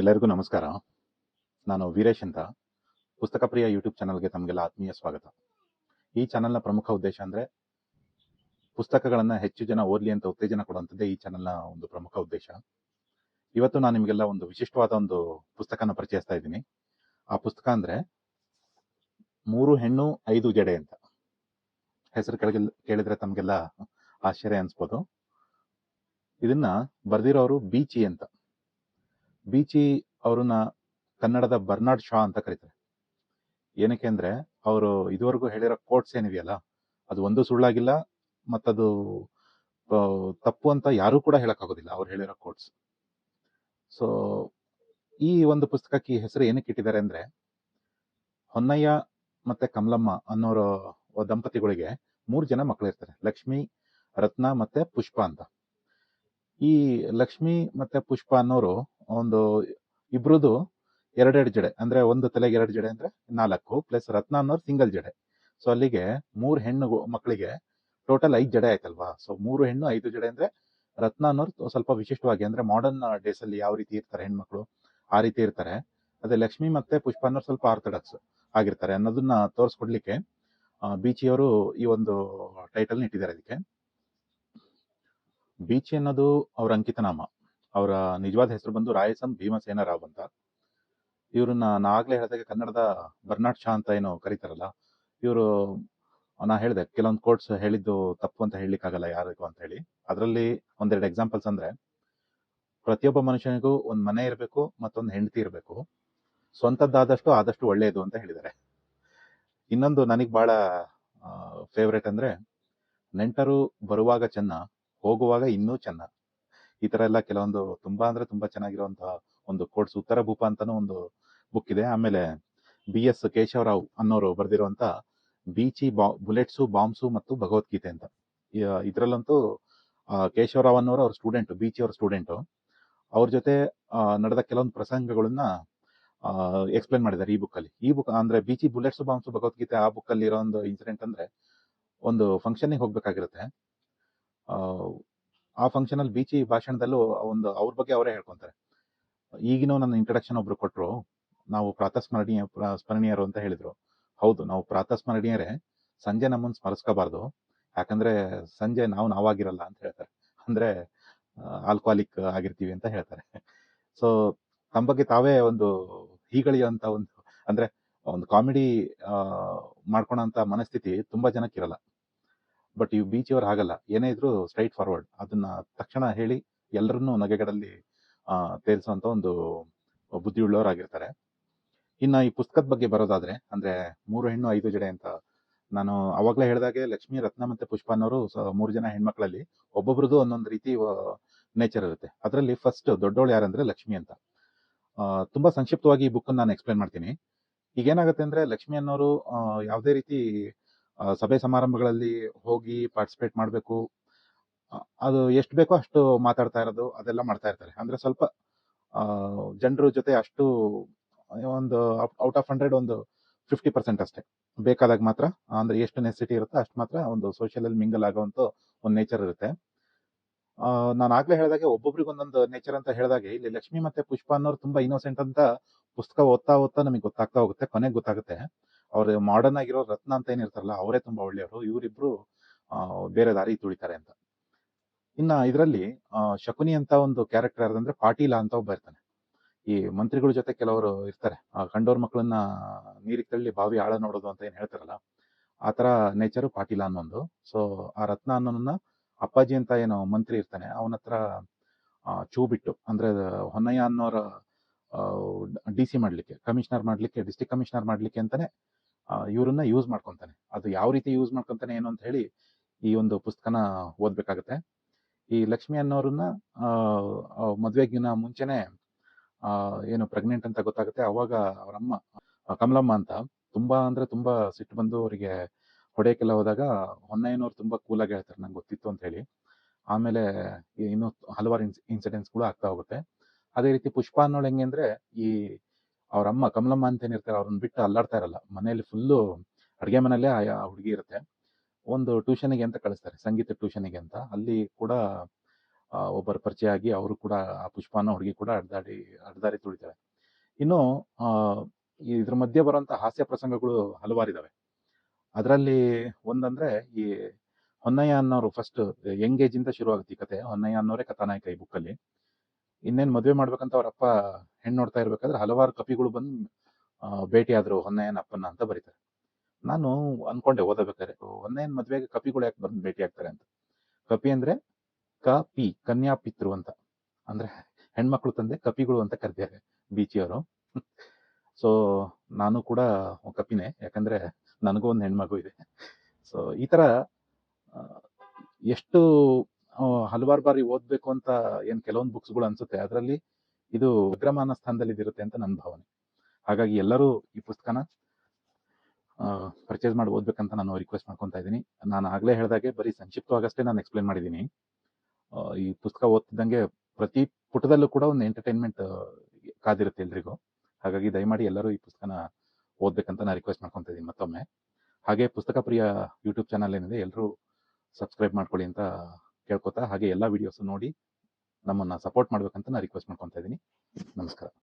ಎಲ್ಲರಿಗೂ ನಮಸ್ಕಾರ. ನಾನು ವೀರೇಶ್ ಅಂತ. ಪುಸ್ತಕ ಪ್ರಿಯ ಯೂಟ್ಯೂಬ್ ಚಾನಲ್ಗೆ ತಮಗೆಲ್ಲ ಆತ್ಮೀಯ ಸ್ವಾಗತ. ಈ ಚಾನಲ್ನ ಪ್ರಮುಖ ಉದ್ದೇಶ ಅಂದರೆ ಪುಸ್ತಕಗಳನ್ನು ಹೆಚ್ಚು ಜನ ಓದಲಿ ಅಂತ ಉತ್ತೇಜನ ಕೊಡುವಂಥದ್ದೇ ಈ ಚಾನಲ್ನ ಒಂದು ಪ್ರಮುಖ ಉದ್ದೇಶ. ಇವತ್ತು ನಾನು ನಿಮಗೆಲ್ಲ ಒಂದು ವಿಶಿಷ್ಟವಾದ ಒಂದು ಪುಸ್ತಕನ ಪರಿಚಯಿಸ್ತಾ ಇದ್ದೀನಿ. ಆ ಪುಸ್ತಕ ಅಂದರೆ ಮೂರು ಹೆಣ್ಣು, ಐದು ಜಡೆ ಅಂತ. ಹೆಸರು ಕೆಳಗೆ ಕೇಳಿದ್ರೆ ತಮಗೆಲ್ಲ ಆಶ್ಚರ್ಯ ಅನ್ಸ್ಬೋದು. ಇದನ್ನ ಬರೆದಿರೋರು ಬೀಚಿ ಅಂತ. ಬೀಚಿ ಅವ್ರನ್ನ ಕನ್ನಡದ ಬರ್ನಾಡ್ ಶಾ ಅಂತ ಕರೀತಾರೆ. ಏನಕ್ಕೆ ಅಂದರೆ, ಅವರು ಇದುವರೆಗೂ ಹೇಳಿರೋ ಕೋಟ್ಸ್ ಏನಿದೆಯಲ್ಲ ಅದು ಒಂದು ಸುಳ್ಳಾಗಿಲ್ಲ, ಮತ್ತದು ತಪ್ಪು ಅಂತ ಯಾರೂ ಕೂಡ ಹೇಳೋಕ್ಕಾಗೋದಿಲ್ಲ ಅವ್ರು ಹೇಳಿರೋ ಕೋಟ್ಸ್. ಸೊ, ಈ ಒಂದು ಪುಸ್ತಕಕ್ಕೆ ಈ ಹೆಸರು ಏನಕ್ಕೆ ಇಟ್ಟಿದ್ದಾರೆ ಅಂದ್ರೆ, ಹೊನ್ನಯ್ಯ ಮತ್ತೆ ಕಮಲಮ್ಮ ಅನ್ನೋರು ದಂಪತಿಗಳಿಗೆ ಮೂರು ಜನ ಮಕ್ಕಳಿರ್ತಾರೆ ಲಕ್ಷ್ಮಿ, ರತ್ನ ಮತ್ತೆ ಪುಷ್ಪ ಅಂತ. ಈ ಲಕ್ಷ್ಮಿ ಮತ್ತೆ ಪುಷ್ಪ ಅನ್ನೋರು ಒಂದು ಇಬ್ರುದು ಎರಡೆರಡು ಜಡೆ, ಅಂದ್ರೆ ಒಂದು ತಲೆಗೆ ಎರಡು ಜಡೆ ಅಂದ್ರೆ ನಾಲ್ಕು ಪ್ಲಸ್ ರತ್ನ ಅನ್ನೋರು ಸಿಂಗಲ್ ಜಡೆ. ಸೊ ಅಲ್ಲಿಗೆ ಮೂರು ಹೆಣ್ಣು ಮಕ್ಕಳಿಗೆ ಟೋಟಲ್ ಐದು ಜಡೆ ಆಯ್ತಲ್ವಾ? ಸೊ ಮೂರು ಹೆಣ್ಣು, ಐದು ಜಡೆ ಅಂದ್ರೆ ರತ್ನ ಅನ್ನೋರು ಸ್ವಲ್ಪ ವಿಶಿಷ್ಟವಾಗಿ ಅಂದ್ರೆ ಮಾಡರ್ನ್ ಡೇಸ್ ಅಲ್ಲಿ ಯಾವ ರೀತಿ ಇರ್ತಾರೆ ಹೆಣ್ಮಕ್ಳು, ಆ ರೀತಿ ಇರ್ತಾರೆ. ಅದೇ ಲಕ್ಷ್ಮಿ ಮತ್ತೆ ಪುಷ್ಪ ಅನ್ನೋರು ಸ್ವಲ್ಪ ಆರ್ಥಡಾಕ್ಸ್ ಆಗಿರ್ತಾರೆ ಅನ್ನೋದನ್ನ ತೋರಿಸ್ಕೊಡ್ಲಿಕ್ಕೆ ಬೀಚಿಯವರು ಈ ಒಂದು ಟೈಟಲ್ ಇಟ್ಟಿದ್ದಾರೆ ಅದಕ್ಕೆ ಬೀಚಿ ಅನ್ನೋದು ಅವ್ರ ಅಂಕಿತನಾಮ. ಅವರ ನಿಜವಾದ ಹೆಸರು ಬಂದು ರಾಯಸಂ ಭೀಮಸೇನ ರಾವ್ ಅಂತ. ಇವ್ರನ್ನ ನಾನು ಆಗ್ಲೇ ಹೇಳಿದಾಗ ಕನ್ನಡದ ಬರ್ನಾಡ್ ಶಾ ಅಂತ ಏನು ಕರೀತಾರಲ್ಲ, ಇವರು, ನಾ ಹೇಳಿದೆ, ಕೆಲವೊಂದು ಕೋರ್ಟ್ಸ್ ಹೇಳಿದ್ದು ತಪ್ಪು ಅಂತ ಹೇಳಲಿಕ್ಕಾಗಲ್ಲ ಯಾರಿಗೂ ಅಂತ ಹೇಳಿ. ಅದರಲ್ಲಿ ಒಂದೆರಡು ಎಕ್ಸಾಂಪಲ್ಸ್ ಅಂದ್ರೆ, ಪ್ರತಿಯೊಬ್ಬ ಮನುಷ್ಯನಿಗೂ ಒಂದು ಮನೆ ಇರಬೇಕು ಮತ್ತೊಂದು ಹೆಂಡತಿ ಇರಬೇಕು. ಸ್ವಂತದ್ದಾದಷ್ಟು ಆದಷ್ಟು ಒಳ್ಳೆಯದು ಅಂತ ಹೇಳಿದ್ದಾರೆ. ಇನ್ನೊಂದು ನನಗೆ ಬಹಳ ಫೇವ್ರೇಟ್ ಅಂದ್ರೆ, ನೆಂಟರು ಬರುವಾಗ ಚೆನ್ನ, ಹೋಗುವಾಗ ಇನ್ನೂ ಚೆನ್ನ. ಈ ತರ ಎಲ್ಲ ಕೆಲವೊಂದು ತುಂಬಾ ಅಂದ್ರೆ ತುಂಬಾ ಚೆನ್ನಾಗಿರುವಂತಹ ಒಂದು ಕೋರ್ಸ್ ಉತ್ತರ ಭೂಪ ಅಂತಾನು ಒಂದು ಬುಕ್ ಇದೆ. ಆಮೇಲೆ ಬಿ ಎಸ್ ಕೇಶವರಾವ್ ಅನ್ನೋರು ಬರೆದಿರುವಂತ ಬೀಚಿ ಬಾ ಬುಲೆಟ್ಸು ಬಾಂಬ್ಸು ಮತ್ತು ಭಗವದ್ಗೀತೆ ಅಂತ. ಇದರಲ್ಲಂತೂ ಕೇಶವರಾವ್ ಅನ್ನೋರು ಅವ್ರ ಸ್ಟೂಡೆಂಟ್ ಬೀಚಿ ಅವ್ರ ಸ್ಟೂಡೆಂಟು ಅವ್ರ ಜೊತೆ ನಡೆದ ಕೆಲವೊಂದು ಪ್ರಸಂಗಗಳನ್ನ ಎಕ್ಸ್ಪ್ಲೇನ್ ಮಾಡಿದ್ದಾರೆ ಈ ಬುಕ್ಕಲ್ಲಿ ಈ ಬುಕ್ ಅಂದ್ರೆ ಬೀಚಿ ಬುಲೆಟ್ಸ್ ಬಾಂಬ್ಸು ಭಗವದ್ಗೀತೆ ಆ ಬುಕ್ಕಲ್ಲಿ ಇರೋ ಒಂದು ಇನ್ಸಿಡೆಂಟ್ ಅಂದ್ರೆ ಒಂದು ಫಂಕ್ಷನ್ಗೆ ಹೋಗ್ಬೇಕಾಗಿರುತ್ತೆ. ಆ, ಫಂಕ್ಷನಲ್ಲಿ ಬೀಚಿ ಭಾಷಣದಲ್ಲೂ ಒಂದು ಅವ್ರ ಬಗ್ಗೆ ಅವರೇ ಹೇಳ್ಕೊಂತಾರೆ. ಈಗಿನೂ ನನ್ನ ಇಂಟ್ರಡಕ್ಷನ್ ಒಬ್ರು ಕೊಟ್ಟರು ನಾವು ಪ್ರಾತಸ್ಮರಣೀಯ ಸ್ಮರಣೀಯ ಸ್ಮರಣೀಯರು ಅಂತ ಹೇಳಿದ್ರು. ಹೌದು ನಾವು ಪ್ರಾತಸ್ಮರಣೀಯರೇ ಸಂಜೆ ನಮ್ಮನ್ನು ಸ್ಮರಿಸ್ಕೋಬಾರ್ದು. ಯಾಕಂದ್ರೆ ಸಂಜೆ ನಾವು ನಾವಾಗಿರಲ್ಲ ಅಂತ ಹೇಳ್ತಾರೆ. ಅಂದ್ರೆ ಆಲ್ಕೋಹಾಲಿಕ್ ಆಗಿರ್ತೀವಿ ಅಂತ ಹೇಳ್ತಾರೆ. ಸೊ ತಮ್ಮ ಬಗ್ಗೆ ತಾವೇ ಒಂದು ಹೀಗಳಿಯುವಂತ ಒಂದು ಅಂದ್ರೆ ಒಂದು ಕಾಮಿಡಿ ಮಾಡ್ಕೊಳಂತ ಮನಸ್ಥಿತಿ ತುಂಬಾ ಜನಕ್ಕಿರಲ್ಲ. ಬಟ್ ಇವ್ ಬೀಚ್ ಆಗಲ್ಲ. ಏನೇ ಇದ್ರು ಸ್ಟ್ರೈಟ್ ಫಾರ್ವರ್ಡ್ ಅದನ್ನ ತಕ್ಷಣ ಹೇಳಿ ಎಲ್ಲರನ್ನೂ ನಗೆಗಡಲ್ಲಿ ಆ, ತೇಲ್ಸುವಂತ ಒಂದು ಬುದ್ಧಿಯುಳ್ಳವರಾಗಿರ್ತಾರೆ. ಇನ್ನ ಈ ಪುಸ್ತಕದ ಬಗ್ಗೆ ಬರೋದಾದ್ರೆ ಅಂದ್ರೆ ಮೂರು ಹೆಣ್ಣು ಐದು ಜಡೆ ಅಂತ ನಾನು ಅವಾಗ್ಲೇ ಹೇಳಿದಾಗೆ ಲಕ್ಷ್ಮಿ ರತ್ನ ಮತ್ತೆ ಪುಷ್ಪ ಅನ್ನೋರು ಸ- ಮೂರು ಜನ ಹೆಣ್ಮಕ್ಳಲ್ಲಿ ಒಬ್ಬೊಬ್ರದ್ದು ಒಂದೊಂದು ರೀತಿ ನೇಚರ್ ಇರುತ್ತೆ. ಅದರಲ್ಲಿ ಫಸ್ಟ್ ದೊಡ್ಡವಳು ಯಾರಂದ್ರೆ ಲಕ್ಷ್ಮಿ ಅಂತ. ತುಂಬಾ ಸಂಕ್ಷಿಪ್ತವಾಗಿ ಈ ಬುಕ್ ನಾನು ಎಕ್ಸ್ಪ್ಲೇನ್ ಮಾಡ್ತೀನಿ. ಈಗ ಏನಾಗುತ್ತೆ ಅಂದ್ರೆ ಲಕ್ಷ್ಮಿ ಅನ್ನೋರು ಯಾವುದೇ ರೀತಿ ಸಭೆ ಸಮಾರಂಭಗಳಲ್ಲಿ ಹೋಗಿ ಪಾರ್ಟಿಸಿಪೇಟ್ ಮಾಡಬೇಕು. ಅದು ಎಷ್ಟು ಬೇಕೋ ಅಷ್ಟು ಮಾತಾಡ್ತಾ ಇರೋದು, ಅದೆಲ್ಲ ಮಾಡ್ತಾ ಇರ್ತಾರೆ. ಅಂದ್ರೆ ಸ್ವಲ್ಪ ಜನರ ಜೊತೆ ಅಷ್ಟು ಒಂದು ಔಟ್ ಆಫ್ ಹಂಡ್ರೆಡ್ ಒಂದು ಫಿಫ್ಟಿ ಪರ್ಸೆಂಟ್ ಅಷ್ಟೇ. ಬೇಕಾದಾಗ ಮಾತ್ರ, ಅಂದ್ರೆ ಎಷ್ಟು ನೆಸಿಟಿ ಇರುತ್ತೋ ಅಷ್ಟು ಮಾತ್ರ ಒಂದು ಸೋಷಿಯಲಲ್ಲಿ ಮಿಂಗಲ್ ಆಗೋವಂಥ ಒಂದು ನೇಚರ್ ಇರುತ್ತೆ. ನಾನು ಆಗ್ಲೇ ಹೇಳಿದಾಗೆ ಒಬ್ಬೊಬ್ರಿಗೆ ಒಂದೊಂದು ನೇಚರ್ ಅಂತ ಹೇಳಿದಾಗೆ, ಇಲ್ಲಿ ಲಕ್ಷ್ಮಿ ಮತ್ತೆ ಪುಷ್ಪ ಅನ್ನೋರು ತುಂಬಾ ಇನ್ನೋಸೆಂಟ್ ಅಂತ ಪುಸ್ತಕ ಓದ್ತಾ ಓದ್ತಾ ನಮಗೆ ಗೊತ್ತಾಗ್ತಾ ಹೋಗುತ್ತೆ, ಕೊನೆಗೆ ಗೊತ್ತಾಗುತ್ತೆ. ಅವ್ರು ಮಾಡರ್ನ್ ಆಗಿರೋ ರತ್ನ ಅಂತ ಏನಿರ್ತಾರಲ್ಲ ಅವರೇ ತುಂಬಾ ಒಳ್ಳೆಯವರು. ಇವರಿಬ್ರು ಬೇರೆ ದಾರಿ ತುಳಿತಾರೆ ಅಂತ. ಇನ್ನ ಇದರಲ್ಲಿ ಶಕುನಿ ಅಂತ ಒಂದು ಕ್ಯಾರೆಕ್ಟರ್ ಯಾರ್ದಂದ್ರೆ ಪಾಟೀಲ ಅಂತ ಒಬ್ಬ ಇರ್ತಾನೆ. ಈ ಮಂತ್ರಿಗಳ ಜೊತೆ ಕೆಲವರು ಇರ್ತಾರೆ. ಕಂಡೋರ್ ಮಕ್ಕಳನ್ನ ನೀರಿಗೆ ತಳ್ಳಿ ಬಾವಿ ಆಳ ನೋಡೋದು ಅಂತ ಏನ್ ಹೇಳ್ತಾರಲ್ಲ, ಆ ಥರ ನೇಚರ್ ಪಾಟೀಲ ಅನ್ನೊಂದು. ಸೊ ಆ ರತ್ನ ಅನ್ನೋನ್ನ ಅಪ್ಪಾಜಿ ಅಂತ ಏನು ಮಂತ್ರಿ ಇರ್ತಾನೆ. ಅವನ ಹತ್ರ ಚೂ ಬಿಟ್ಟು ಅಂದ್ರೆ ಹೊನ್ನಯ್ಯ ಅನ್ನೋರ ಡಿ ಸಿ ಮಾಡ್ಲಿಕ್ಕೆ, ಕಮಿಷನರ್ ಮಾಡ್ಲಿಕ್ಕೆ ಡಿಸ್ಟಿಕ್ ಕಮಿಷನರ್ ಮಾಡ್ಲಿಕ್ಕೆ ಅಂತಾನೆ ಇವ್ರನ್ನ ಯೂಸ್ ಮಾಡ್ಕೊಂತಾನೆ. ಅದು ಯಾವ ರೀತಿ ಯೂಸ್ ಮಾಡ್ಕೊಂತಾನೆ ಏನು ಅಂತ ಹೇಳಿ ಈ ಒಂದು ಪುಸ್ತಕನ ಓದ್ಬೇಕಾಗತ್ತೆ. ಈ ಲಕ್ಷ್ಮಿ ಅನ್ನೋರನ್ನ ಮದುವೆಗಿನ ಮುಂಚೆನೆ ಏನು ಪ್ರೆಗ್ನೆಂಟ್ ಅಂತ ಗೊತ್ತಾಗುತ್ತೆ. ಅವಾಗ ಅವರಮ್ಮ ಕಮಲಮ್ಮ ಅಂತ ತುಂಬಾ ಅಂದ್ರೆ ತುಂಬಾ ಸಿಟ್ಟು ಬಂದು ಅವರಿಗೆ ಹೊಡೆಯಕ್ಕೆಲ್ಲ ಹೋದಾಗ ಹೊನ್ನಯ್ಯನವ್ರು ತುಂಬಾ ಕೂಲಾಗಿ ಹೇಳ್ತಾರೆ ನಂಗೆ ಗೊತ್ತಿತ್ತು ಅಂತ ಹೇಳಿ ಆಮೇಲೆ ಇನ್ನೂ ಹಲವಾರು ಕೂಡ ಆಗ್ತಾ ಹೋಗುತ್ತೆ. ಅದೇ ರೀತಿ ಪುಷ್ಪ ಅನ್ನೋಳು ಹೆಂಗೆ ಅಂದ್ರೆ ಈ ಅವ್ರ ಅಮ್ಮ ಕಮಲಮ್ಮ ಅಂತ ಏನಿರ್ತಾರೆ ಅವ್ರನ್ನ ಬಿಟ್ಟು ಅಲ್ಲಾಡ್ತಾ ಇರಲ್ಲ. ಮನೆಯಲ್ಲಿ ಫುಲ್ಲು ಅಡುಗೆ ಮನೆಯಲ್ಲೇ ಆ ಹುಡುಗಿ ಇರುತ್ತೆ. ಒಂದು ಟ್ಯೂಷನಿಗೆ ಅಂತ ಕಳಿಸ್ತಾರೆ, ಸಂಗೀತ ಟ್ಯೂಷನಿಗೆ ಅಂತ. ಅಲ್ಲಿ ಕೂಡ ಒಬ್ಬರು ಪರಿಚಯ ಆಗಿ ಅವರು ಕೂಡ ಆ ಪುಷ್ಪ ಅನ್ನೋ ಹುಡುಗಿ ಕೂಡ ಅಡ್ದಾಡಿ ಅಡ್ದಾರಿ ತುಳಿತಾಳೆ ಇನ್ನು ಇದ್ರ ಮಧ್ಯೆ ಬರುವಂತ ಹಾಸ್ಯ ಪ್ರಸಂಗಗಳು ಹಲವಾರಿದಾವೆ. ಅದರಲ್ಲಿ ಒಂದಂದ್ರೆ ಈ ಹೊನ್ನಯ್ಯ ಅನ್ನೋರು ಫಸ್ಟ್ ಯಂಗ್ ಶುರು ಆಗುತ್ತೆ ಈ ಕತೆ. ಹೊನ್ನಯ್ಯ ಅನ್ನೋರೇ ಕಥಾನಾಯಕ ಈ ಬುಕ್ಕಲ್ಲಿ ಇನ್ನೇನ್ ಮದ್ವೆ ಮಾಡ್ಬೇಕಂತ ಅವರಪ್ಪ ಹೆಣ್ಣು ನೋಡ್ತಾ ಇರ್ಬೇಕಾದ್ರೆ ಹಲವಾರು ಕಪಿಗಳು ಬಂದು ಭೇಟಿ ಆದ್ರು ಅಪ್ಪನ ಅಂತ ಬರೀತಾರೆ. ನಾನು ಅನ್ಕೊಂಡೆ ಓದಬೇಕಾದ್ರೆ ಹೊನ್ನಯ್ಯನ ಮದ್ವೆಗೆ ಕಪಿಗಳು ಯಾಕೆ ಬಂದು ಭೇಟಿ ಆಗ್ತಾರೆ ಅಂತ. ಕಪಿ ಅಂದ್ರೆ ಕ ಪಿ ಕನ್ಯಾ ಪಿತೃ ಅಂತ. ಅಂದ್ರೆ ಹೆಣ್ಮಕ್ಳು ತಂದೆ ಕಪಿಗಳು ಅಂತ ಕರೆದಿದ್ದಾರೆ ಬೀಚಿಯವರು. ಸೊ, ನಾನು ಕೂಡ ಕಪಿನೇ. ಯಾಕಂದ್ರೆ ನನಗೂ ಒಂದು ಹೆಣ್ಮಗು ಇದೆ. ಸೊ, ಈ ತರ ಎಷ್ಟು ಹಲವಾರು ಬಾರಿ ಓದ್ಬೇಕು ಅಂತ ಏನ್ ಕೆಲವೊಂದು ಬುಕ್ಸ್ಗಳು ಅನ್ಸುತ್ತೆ. ಅದರಲ್ಲಿ ಇದು ಅಗ್ರಮಾನ ಸ್ಥಾನದಲ್ಲಿ ಇರುತ್ತೆ ಅಂತ ನನ್ನ ಭಾವನೆ. ಹಾಗಾಗಿ ಎಲ್ಲರೂ ಈ ಪುಸ್ತಕನ ಪರ್ಚೇಸ್ ಮಾಡಿ ಓದ್ಬೇಕಂತ ನಾನು ರಿಕ್ವೆಸ್ಟ್ ಮಾಡ್ಕೊತಾ ಇದ್ದೀನಿ. ನಾನು ಆಗ್ಲೇ ಹೇಳಿದಾಗೆ ಬರೀ ಸಂಕ್ಷಿಪ್ತವಾಗಷ್ಟೇ ನಾನು ಎಕ್ಸ್ಪ್ಲೇನ್ ಮಾಡಿದ್ದೀನಿ. ಈ ಪುಸ್ತಕ ಓದ್ತಿದ್ದಂಗೆ ಪ್ರತಿ ಪುಟದಲ್ಲೂ ಕೂಡ ಒಂದು ಎಂಟರ್ಟೈನ್ಮೆಂಟ್ ಕಾದಿರುತ್ತೆ ಎಲ್ರಿಗೂ. ಹಾಗಾಗಿ ದಯಮಾಡಿ ಎಲ್ಲರೂ ಈ ಪುಸ್ತಕನ ಓದ್ಬೇಕಂತ ನಾನು ರಿಕ್ವೆಸ್ಟ್ ಮಾಡ್ಕೊತಾ ಇದ್ದೀನಿ ಮತ್ತೊಮ್ಮೆ. ಹಾಗೆ ಪುಸ್ತಕ ಪ್ರಿಯ ಯೂಟ್ಯೂಬ್ ಚಾನಲ್ ಏನಿದೆ ಎಲ್ಲರೂ ಸಬ್ಸ್ಕ್ರೈಬ್ ಮಾಡ್ಕೊಳ್ಳಿ ಅಂತ ಕೇಳ್ಕೊತಾ ಹಾಗೆ ಎಲ್ಲ ವಿಡಿಯೋಸ್ ನೋಡಿ ನಮ್ಮನ್ನ ಸಪೋರ್ಟ್ ಮಾಡ್ಬೇಕಂತ ನಾನು ರಿಕ್ವೆಸ್ಟ್ ಮಾಡ್ಕೊತಾ ಇದ್ದೀನಿ. ನಮಸ್ಕಾರ.